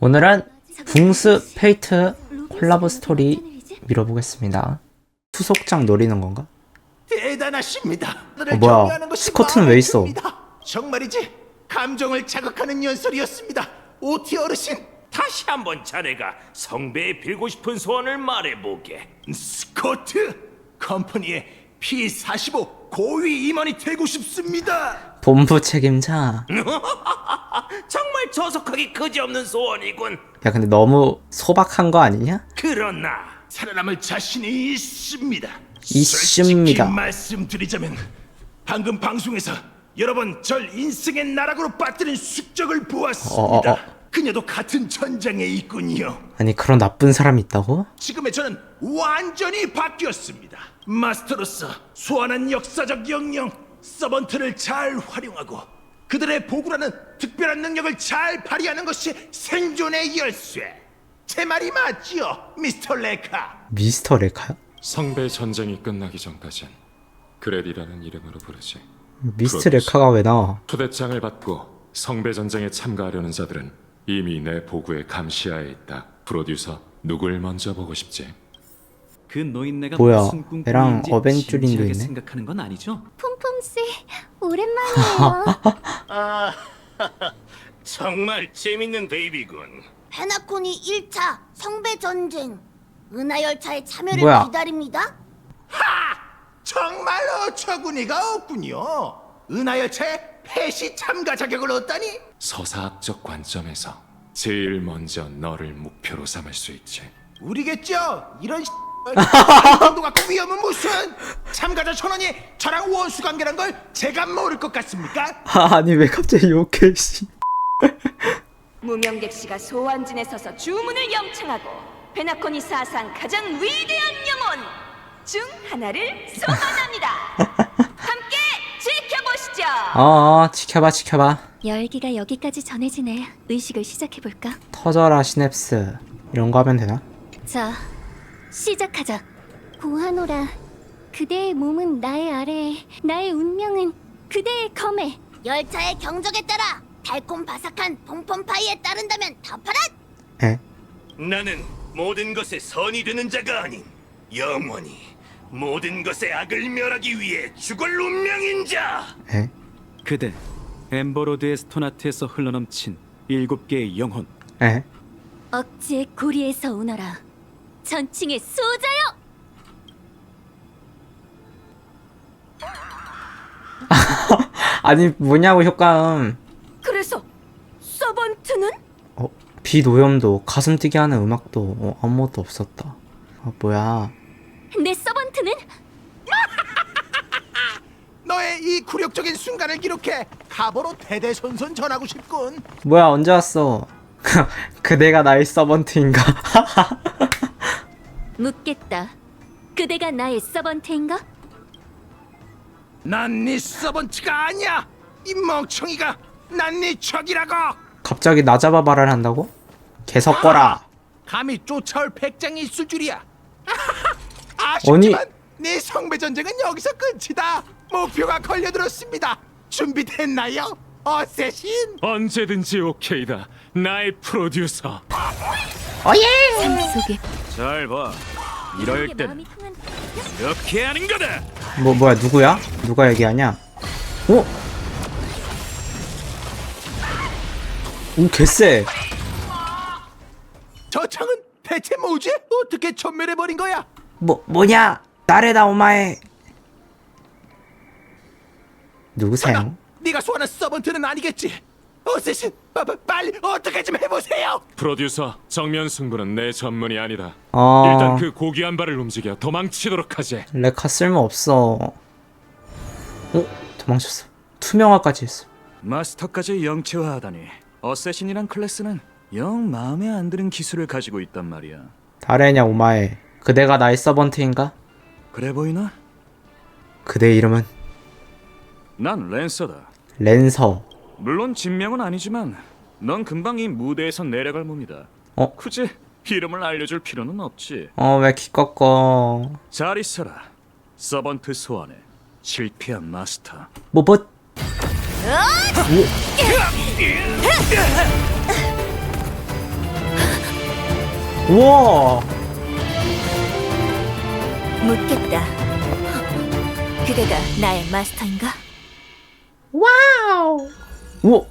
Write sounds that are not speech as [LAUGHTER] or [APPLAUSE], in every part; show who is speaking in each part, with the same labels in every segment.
Speaker 1: 오늘은 붕스 페이트 콜라보 스토리 밀어보겠습니다. 투속장 노리는 건가?
Speaker 2: 대단하십니다.
Speaker 1: 어, 뭐야. 스커트는 왜 있어?
Speaker 2: 정말이지 감정을 자극하는 연설이었습니다. 오티 어르신
Speaker 3: 다시 한번 자네가 성배에 빌고 싶은 소원을 말해보게.
Speaker 2: 스코트 컴퍼니의 P45 고위 임원이 되고 싶습니다.
Speaker 1: 본부 책임자. [LAUGHS]
Speaker 3: 정말 저속하기 그지없는 소원이군.
Speaker 1: 야 근데 너무 소박한 거 아니냐?
Speaker 3: 그러나
Speaker 2: 살아남을 자신이 있습니다.
Speaker 1: 있습니다.
Speaker 2: 솔직히 말씀드리자면 방금 방송에서 여러 번 절 인생의 나락으로 빠뜨린 숙적을 보았습니다.
Speaker 1: 어, 어, 어.
Speaker 2: 그녀도 같은 전장에 있군요.
Speaker 1: 아니 그런 나쁜 사람이 있다고?
Speaker 2: 지금의 저는 완전히 바뀌었습니다. 마스터로서 소환한 역사적 영역 서번트를 잘 활용하고 그들의 보구라는 특별한 능력을 잘 발휘하는 것이 생존의 열쇠. 제 말이 맞지요, 미스터 레카.
Speaker 1: 미스터 레카야?
Speaker 4: 성배 전쟁이 끝나기 전까진 그레디라는 이름으로 부르지.
Speaker 1: 미스터 레카가 왜 나와?
Speaker 4: 초대장을 받고 성배 전쟁에 참가하려는 자들은 이미 내 보고의 감시하에 있다. 프로듀서 누굴 먼저 보고 싶지?
Speaker 5: 그 노인네가
Speaker 1: 뭐야,
Speaker 5: 무슨 꿈꾸는지
Speaker 1: 애랑 어벤쭈린도
Speaker 5: 진지하게
Speaker 1: 있네.
Speaker 5: 생각하는 건 아니죠?
Speaker 6: 폼폼 씨 오랜만이에요. [LAUGHS] [LAUGHS]
Speaker 3: 정말 재밌는 베이비군.
Speaker 6: 페나코니 1차 성배 전쟁 은하 열차의 참여를
Speaker 1: 뭐야?
Speaker 6: 기다립니다.
Speaker 2: 정말 어처구니가 없군요. 은하열차에 폐시 참가 자격을 얻다니?
Speaker 4: 서사학적 관점에서 제일 먼저 너를 목표로 삼을 수 있지.
Speaker 2: 우리겠죠. 이런 정도 갖고 위험은 무슨? 참가자 천원이 저랑 원수 관계란 걸 제가 모를 것 같습니까?
Speaker 1: 아니 왜 갑자기 욕해 씨.
Speaker 7: 무명객 씨가 소환진에 서서 주문을 영창하고 베나코니 사상 가장 위대한 영혼 중 하나를 소환합니다. [LAUGHS] 함께 지켜보시죠.
Speaker 1: 어, 어 지켜봐 지켜봐.
Speaker 6: 열기가 여기까지 전해지네. 의식을 시작해 볼까?
Speaker 1: 터져라 시냅스. 이런 거 하면 되나?
Speaker 6: 자, 시작하자. 고하노라, 그대의 몸은 나의 아래에, 나의 운명은 그대의 검에. 열차의 경적에 따라 달콤 바삭한 pompom파이에 따른다면 덮어라.
Speaker 1: 에?
Speaker 3: 나는 모든 것에 선이 되는 자가 아닌 영원히 모든 것의 악을 멸하기 위해 죽을 운명인 자.
Speaker 1: 에?
Speaker 5: 그대 엠버로드의 스토나트에서 흘러넘친 일곱 개의 영혼
Speaker 1: 에?
Speaker 6: 억지의 고리에서 오너라. 전칭의 수호자여. [LAUGHS]
Speaker 1: 아니 뭐냐고 효과음.
Speaker 7: 그래서 서번트는
Speaker 1: 어, 비노염도 가슴 뛰게 하는 음악도 어, 아무것도 없었다. 아 뭐야?
Speaker 6: 내 서번트는 [LAUGHS]
Speaker 2: 너의 이 굴욕적인 순간을 기록해 카보로 대대손손 전하고 싶군.
Speaker 1: 뭐야 언제 왔어? [LAUGHS] 그대가 나의 서번트인가?
Speaker 6: 묻겠다. 그대가 나의 서번트인가?
Speaker 2: 난 네 서번트가 아니야. 이 멍청이가 난 네 적이라고.
Speaker 1: 갑자기 나 잡아 말을 한다고? 개석거라.
Speaker 2: 감히 쫓아올 백장이 있을 줄이야. [LAUGHS] 아쉽지만 네 성배 전쟁은 여기서 끝이다. 목표가 걸려들었습니다. 준비됐나요? 어쌔신?
Speaker 4: 언제든지 오케이다. 나의 프로듀서.
Speaker 6: 삶 속에
Speaker 5: 잘 봐. 이럴 땐 이렇게 하는 거다.
Speaker 1: 뭐 뭐야 누구야? 누가 얘기하냐? 어? 오 개쎄.
Speaker 2: 저 창은 대체 뭐지? 어떻게 전멸해 버린 거야?
Speaker 1: 뭐 뭐냐? 나래다 오마에. 누구세요?
Speaker 2: 네가 소환한 서번트는 아니겠지? 어쌔신, 빠, 빠, 빨리 어떻게 좀 해보세요.
Speaker 4: 프로듀서 정면 승부는 내 전문이 아니다.
Speaker 1: 어.
Speaker 4: 일단 그 고귀한 발을 움직여 도망치도록 하지.
Speaker 1: 레카 쓸모 없어. 어? 도망쳤어. 투명화까지 했어.
Speaker 8: 마스터까지 영체화하다니 어쌔신이란 클래스는 영 마음에 안 드는 기술을 가지고 있단 말이야
Speaker 1: 다래냐 오마에. 그대가 나의 서번트인가?
Speaker 8: 그래 보이나?
Speaker 1: 그대 이름은
Speaker 8: 난 랜서다
Speaker 1: 랜서.
Speaker 8: 물론 진명은 아니지만 넌 금방 이 무대에서 내려갈 몸이다
Speaker 1: 어?
Speaker 8: 굳이 이름을 알려줄 필요는 없지
Speaker 1: 어왜 기꺼꺼.
Speaker 8: 잘 있어라 서번트 소환에 실패한 마스터
Speaker 1: 뭐 뭐? 우와
Speaker 6: 묻겠다. 그대가 나의 마스터인가?
Speaker 1: 우 와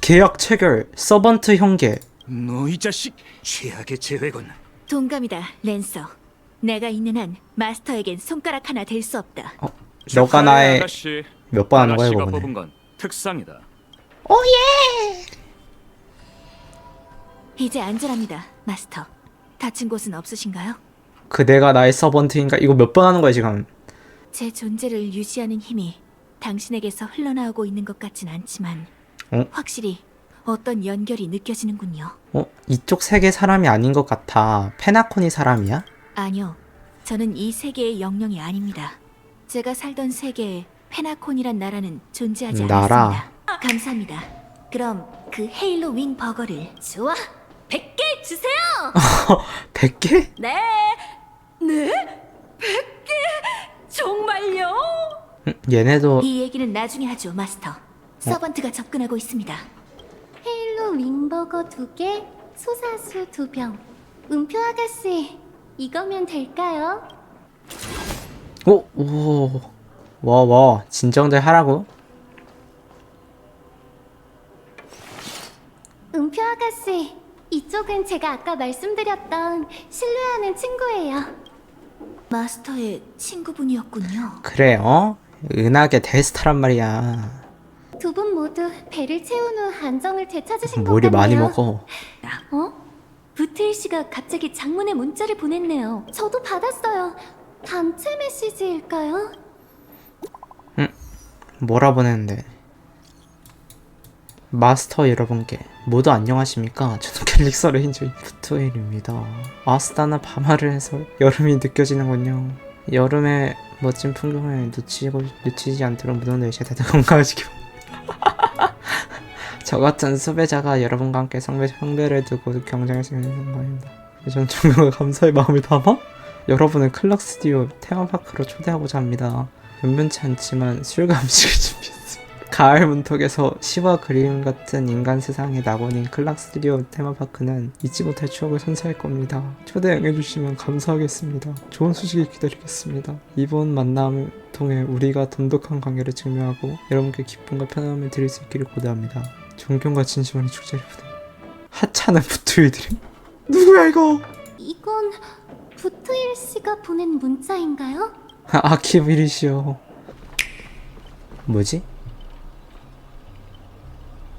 Speaker 1: 계약 체결 서번트 형계
Speaker 8: 너 이 자식 최악의 재회군.
Speaker 6: 동감이다, 랜서. 내가 있는 한 마스터에겐 손가락 하나 될 수 없다.
Speaker 1: 어, 너가 나의. 몇 번 하는 거야 이거 보네
Speaker 8: 건 특상이다.
Speaker 6: 이제 안전합니다, 마스터. 다친 곳은 없으신가요?
Speaker 1: 그대가 나의 서번트인가 이거 몇 번 하는 거야 지금
Speaker 6: 제 존재를 유지하는 힘이 당신에게서 흘러나오고 있는 것 같진 않지만
Speaker 1: 어?
Speaker 6: 확실히 어떤 연결이 느껴지는군요.
Speaker 1: 어 이쪽 세계 사람이 아닌 것 같아 페나코니 사람이야?
Speaker 6: 아니요, 저는 이 세계의 영령이 아닙니다. 제가 살던 세계에 페나콘이란 나라는 존재하지
Speaker 1: 나라.
Speaker 6: 않았습니다. 감사합니다. 그럼 그 헤일로 윙 버거를 좋아, 100개 주세요. [LAUGHS]
Speaker 1: 100개?
Speaker 7: 네. 네? 100개? 정말요?
Speaker 1: 음, 얘네도
Speaker 6: 이 얘기는 나중에 하죠, 마스터. 서번트가 접근하고 있습니다.
Speaker 9: 헤일로 윙버거 두 개, 소사수 두 병. 음표 아가씨, 이거면 될까요?
Speaker 1: 오, 오, 와, 와, 진정들 하라고?
Speaker 9: 음표 아가씨, 이쪽은 제가 아까 말씀드렸던 신뢰하는 친구예요.
Speaker 6: 마스터의 친구분이었군요.
Speaker 1: 그래, 어? 은하계 대스타란 말이야.
Speaker 9: 두 분 모두 배를 채운 후 안정을 되찾으신 것 같네요.
Speaker 1: 많이 먹어.
Speaker 9: 어? 부트일 씨가 갑자기 장문의 문자를 보냈네요. 저도 받았어요. 단체 메시지일까요?
Speaker 1: 뭐라 보냈는데. 마스터 여러분께 모두 안녕하십니까? 저는 갤릭서 레인저 부토일입니다. 아스타나 밤하를 해서 여름이 느껴지는군요. 여름의 멋진 풍경을 놓치고 놓치지 않도록 무더운 날씨에 다들 바랍니다. 저 같은 수배자가 여러분과 함께 성배, 성배를 두고 경쟁할 수 있는 겁니다. 전 정말 감사의 마음을 담아 여러분을 클락 스튜디오 테마파크로 초대하고자 합니다. 연변치 않지만 술과 음식을 준비했습니다. 가을 문턱에서 시와 그림 같은 인간 세상의 낙원인 클락 스튜디오 테마파크는 잊지 못할 추억을 선사할 겁니다. 초대 응해주시면 감사하겠습니다. 좋은 소식을 기다리겠습니다. 이번 만남을 통해 우리가 돈독한 관계를 증명하고 여러분께 기쁨과 편안함을 드릴 수 있기를 고대합니다. 존경과 진심으로 축제를 부탁. 하찮은 부투이들이 누구야 이거?
Speaker 9: 이건 부트일 씨가 보낸 문자인가요?
Speaker 1: 아키비리시오 뭐지?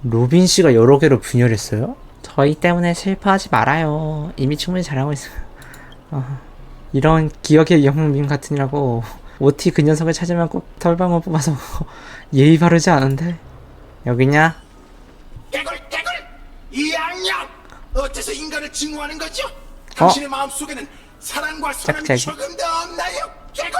Speaker 1: 로빈 씨가 여러 개로 분열했어요? 저희 때문에 슬퍼하지 말아요. 이미 충분히 잘하고 있어요. 아, 이런 기억의 영웅님 같으니라고 오티 그 녀석을 찾으면 꼭 털방울 뽑아서 [LAUGHS] 예의 바르지 않은데 여기냐?
Speaker 2: 개굴 개굴 이 양양 어째서 인간을 증오하는 거죠? 당신의 마음 속에는 사랑과 사랑이
Speaker 1: 짝짝이.
Speaker 2: 조금도 없나요? 개굴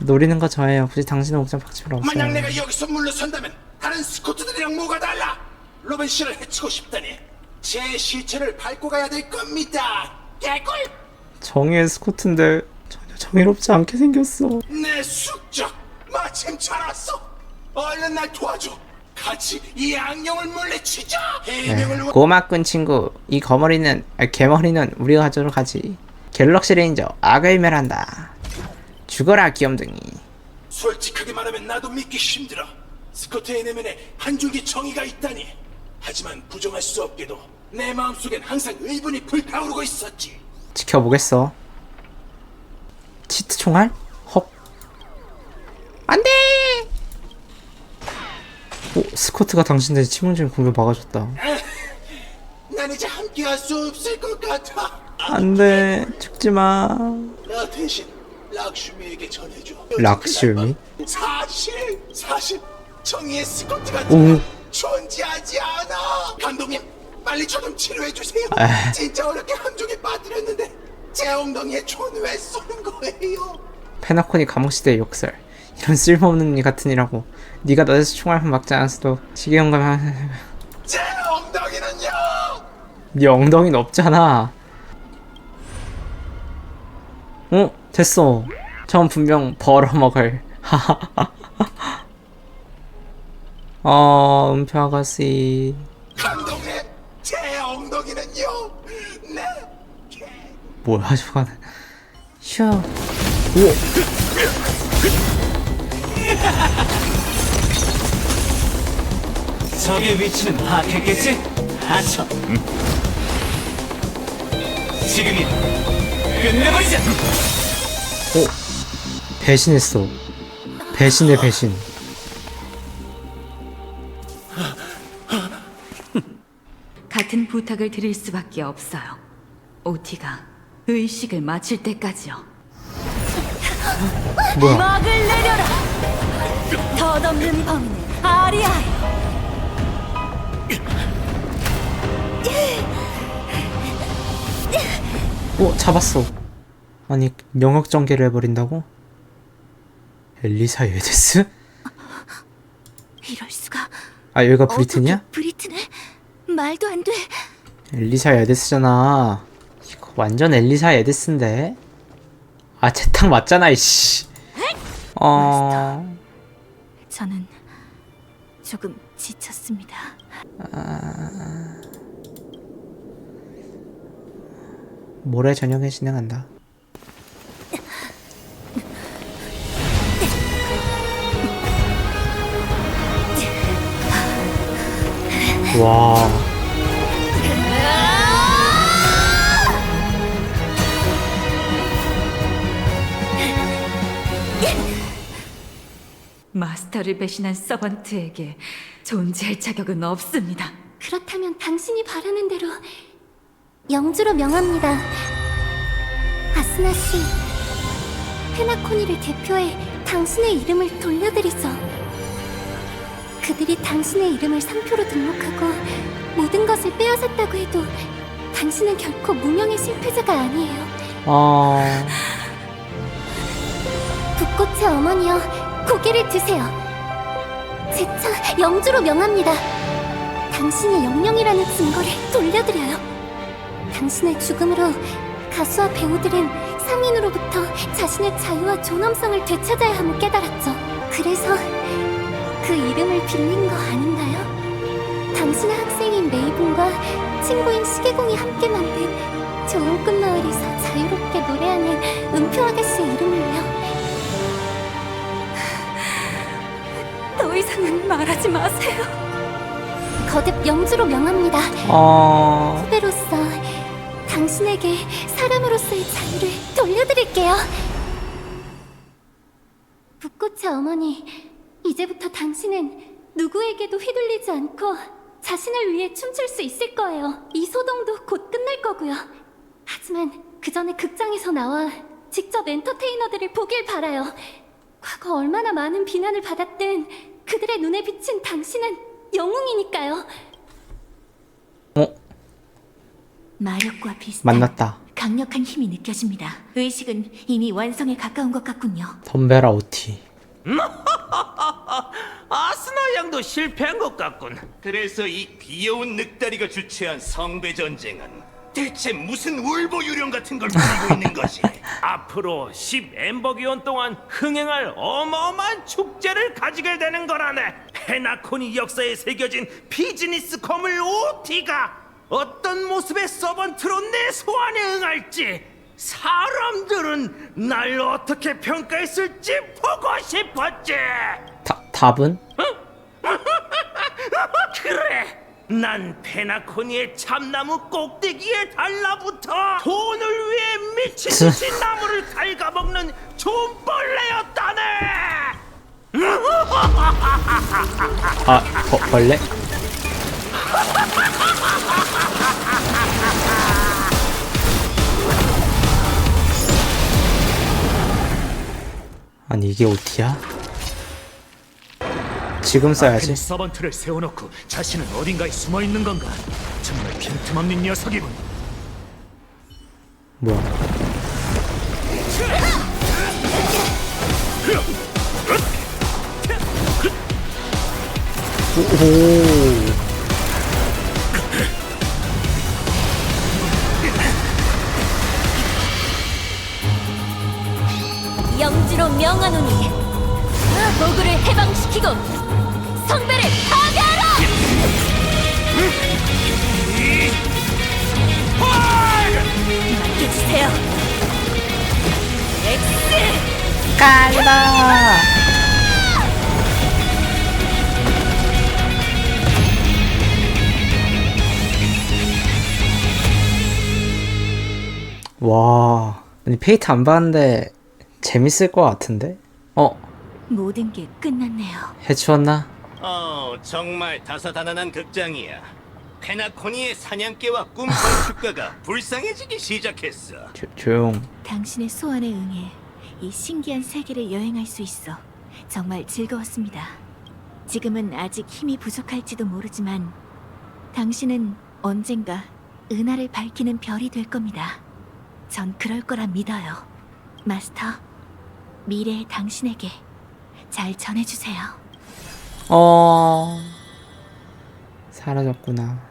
Speaker 1: 노리는 거 저예요. 굳이 당신은 옥장 박지 필요 없어요.
Speaker 2: 만약 내가 여기서 물러선다면 다른 스코트들이랑 뭐가 달라? 로빈 씨를 해치고 싶다니 제 시체를 밟고 가야 될 겁니다. 개굴
Speaker 1: 정의의 스코트인데 전혀 정의롭지 않게 생겼어.
Speaker 2: 내 숙적 마침 잘 왔어. 얼른 날 도와줘. 같이 이 악령을 물리치자. 해명을 원-
Speaker 1: 고마꾼 친구 이 거머리는 아, 개머리는 우리가 가져도록 하지 갤럭시 레인저 악을 멸한다 죽어라 귀염둥이
Speaker 2: 솔직하게 말하면 나도 믿기 힘들어. 스코트의 내면에 한 줄기 정의가 있다니. 하지만 부정할 수 없게도 내 마음속엔 항상 의분이 불타오르고 있었지.
Speaker 1: 지켜보겠어 치트 총알? 헉 안 돼 오 스코트가 당신들 치명적인 공격 막아줬다
Speaker 2: 난 이제 함께할 수 없을 것 같아.
Speaker 1: 안 돼 죽지 마
Speaker 2: 나 대신 락슈미에게 전해줘.
Speaker 1: 락슈미?
Speaker 2: 사실 사실 정의의 스코트가
Speaker 1: 오.
Speaker 2: 존재하지 않아. 감독님 빨리 저 좀 치료해 주세요.
Speaker 1: 에이.
Speaker 2: 진짜 어렵게 함정에 빠뜨렸는데 제 엉덩이에 총왜 쏘는 거예요?
Speaker 1: 페나코니 감옥시대의 역설 이런 쓸모없는 니 같으니라고 네가 나에서 총알 한번 막지 않았어도 시계영감 한...
Speaker 2: 제 엉덩이는요.
Speaker 1: 네 엉덩이는 없잖아. 어? 됐어. 전 분명 벌어먹을. [LAUGHS] 어, 은표 아가씨.
Speaker 2: 감독님 제 엉덩이는요. 네
Speaker 1: 뭐야 저거는 휴 오!
Speaker 5: 적의 위치는 파악했겠지? 아쳐. 지금이야. 끝내버리자.
Speaker 1: 오! 배신했어 배신의 배신
Speaker 7: 부탁을 드릴 수밖에 없어요. 오티가 의식을 마칠 때까지요.
Speaker 1: 뭐야
Speaker 7: 막을 내려라. 덧없는 범인은 아리아요.
Speaker 1: 오 잡았어 아니 영역 전개를 해버린다고? 엘리사 예데스?
Speaker 6: 이럴 수가.
Speaker 1: 아 여기가 브리튼이야?
Speaker 6: 어떻게 브리튼을? 말도 안 돼.
Speaker 1: 엘리사 에데스잖아. 이거 완전 엘리사 에데스인데. 아, 채탁 맞잖아, 이씨. 어.
Speaker 6: 저는 조금 지쳤습니다.
Speaker 1: 모레 저녁에 진행한다. 와.
Speaker 7: 마스터를 배신한 서번트에게 존재할 자격은 없습니다.
Speaker 9: 그렇다면 당신이 바라는 대로 영주로 명합니다. 아스나 씨, 페나코니를 대표해 당신의 이름을 돌려드리죠. 그들이 당신의 이름을 상표로 등록하고 모든 것을 빼앗았다고 해도 당신은 결코 무명의 실패자가 아니에요.
Speaker 1: 어.
Speaker 9: 북꽃의 어머니여, 고개를 드세요. 제차 영주로 명합니다. 당신이 영령이라는 증거를 돌려드려요. 당신의 죽음으로 가수와 배우들은 상인으로부터 자신의 자유와 존엄성을 되찾아야 함을 깨달았죠. 그래서 그 이름을 빌린 거 아닌가요? 당신의 학생인 메이븐과 친구인 시계공이 함께 만든 좋은 꿈 마을에서 자유롭게 노래하는 은표 아가씨의 이름을요. [LAUGHS]
Speaker 7: 더 이상은 말하지 마세요.
Speaker 9: 거듭 영주로 명합니다.
Speaker 1: 어.
Speaker 9: 후배로서 당신에게 사람으로서의 자유를 돌려드릴게요. 북꽃의 어머니, 이제부터 당신은 누구에게도 휘둘리지 않고 자신을 위해 춤출 수 있을 거예요. 이 소동도 곧 끝날 거고요. 하지만 그 전에 극장에서 나와 직접 엔터테이너들을 보길 바라요. 과거 얼마나 많은 비난을 받았든 그들의 눈에 비친 당신은 영웅이니까요.
Speaker 1: 어,
Speaker 6: 마력과 비슷한
Speaker 1: 만났다.
Speaker 6: 강력한 힘이 느껴집니다. 의식은 이미 완성에 가까운 것 같군요.
Speaker 1: 덤베라 오티. [LAUGHS]
Speaker 3: 아스나 양도 실패한 것 같군. 그래서 이 귀여운 늑다리가 주최한 성배 전쟁은 대체 무슨 울보 유령 같은 걸 부리고 [LAUGHS] 있는 것이? 앞으로 10 엠버기온 동안 흥행할 어마어마한 축제를 가지게 되는 거라네. 페나코니 역사에 새겨진 비즈니스 거물 오티가 어떤 모습의 서번트로 내 소환에 응할지 사람들은 날 어떻게 평가했을지 보고 싶었지.
Speaker 1: 다, 답은? [LAUGHS]
Speaker 3: 그래! 난 페나코니의 참나무 꼭대기에 달라붙어 돈을 위해 미친 듯이 나무를 갉아먹는 존벌레였다네!
Speaker 1: 아, 버, 벌레? 아니 이게 오티야? 지금 써야지.
Speaker 8: 서번트를 세워놓고 자신은 어딘가에 숨어 있는 건가? 정말 빈틈없는 녀석이군.
Speaker 1: 뭐야? 오.
Speaker 7: 영지로 명하노니 도구를 해방시키고
Speaker 1: 와, 아니 페이트 안 봤는데 재밌을 것 같은데? 어,
Speaker 6: 모든 게 끝났네요.
Speaker 1: 해치웠나?
Speaker 10: 어, 정말 다사다난한 극장이야. 페나코니의 사냥개와 꿈 건축가가 [LAUGHS] 불쌍해지기 시작했어.
Speaker 1: 조, 조용.
Speaker 6: 당신의 소원에 응해 이 신기한 세계를 여행할 수 있어 정말 즐거웠습니다. 지금은 아직 힘이 부족할지도 모르지만 당신은 언젠가 은하를 밝히는 별이 될 겁니다. 전 그럴 거라 믿어요. 마스터, 미래의 당신에게 잘 전해주세요.
Speaker 1: 어, 사라졌구나.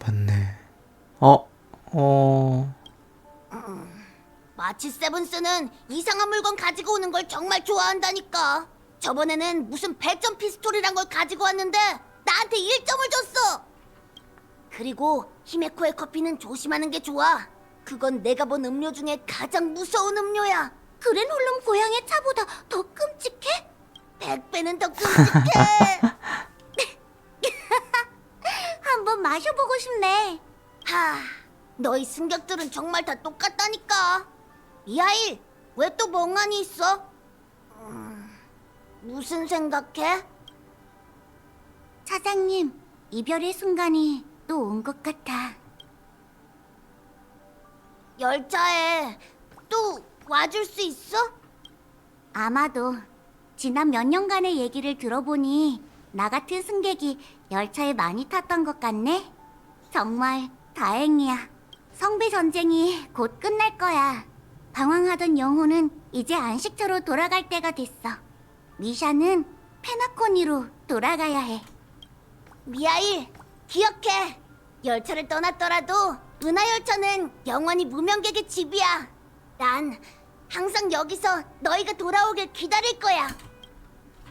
Speaker 1: 맞네. 어, 어,
Speaker 11: 마치 세븐스는 이상한 물건 가지고 오는 걸 정말 좋아한다니까. 저번에는 무슨 배점 피스톨이란 걸 가지고 왔는데 나한테 1점을 줬어. 그리고 히메코의 커피는 조심하는 게 좋아. 그건 내가 본 음료 중에 가장 무서운 음료야. 그랜홀름 고향의 차보다 더 끔찍해? 백 배는 더 끔찍해. [LAUGHS] 한번 마셔보고 싶네. 하, 너희 승객들은 정말 다 똑같다니까. 이하일, 왜 또 멍하니 있어? 음, 무슨 생각해? 차장님, 이별의 순간이 또 온 것 같아. 열차에 또 와줄 수 있어? 아마도 지난 몇 년간의 얘기를 들어보니 나 같은 승객이 열차에 많이 탔던 것 같네. 정말 다행이야. 성배 전쟁이 곧 끝날 거야. 방황하던 영혼은 이제 안식처로 돌아갈 때가 됐어. 미샤는 페나코니로 돌아가야 해. 미아일, 기억해. 열차를 떠났더라도 은하열차는 영원히 무명객의 집이야. 난 항상 여기서 너희가 돌아오길 기다릴 거야.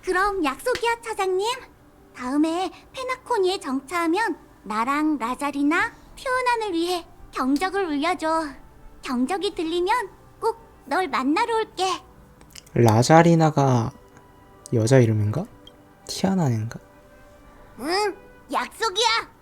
Speaker 11: 그럼 약속이야, 차장님. 다음에 페나코니에 정차하면 나랑 라자리나 튀어난을 위해 경적을 울려줘. 경적이 들리면 꼭 널 만나러 올게.
Speaker 1: 라자리나가 여자 이름인가? 티아나인가?
Speaker 11: 응, 약속이야.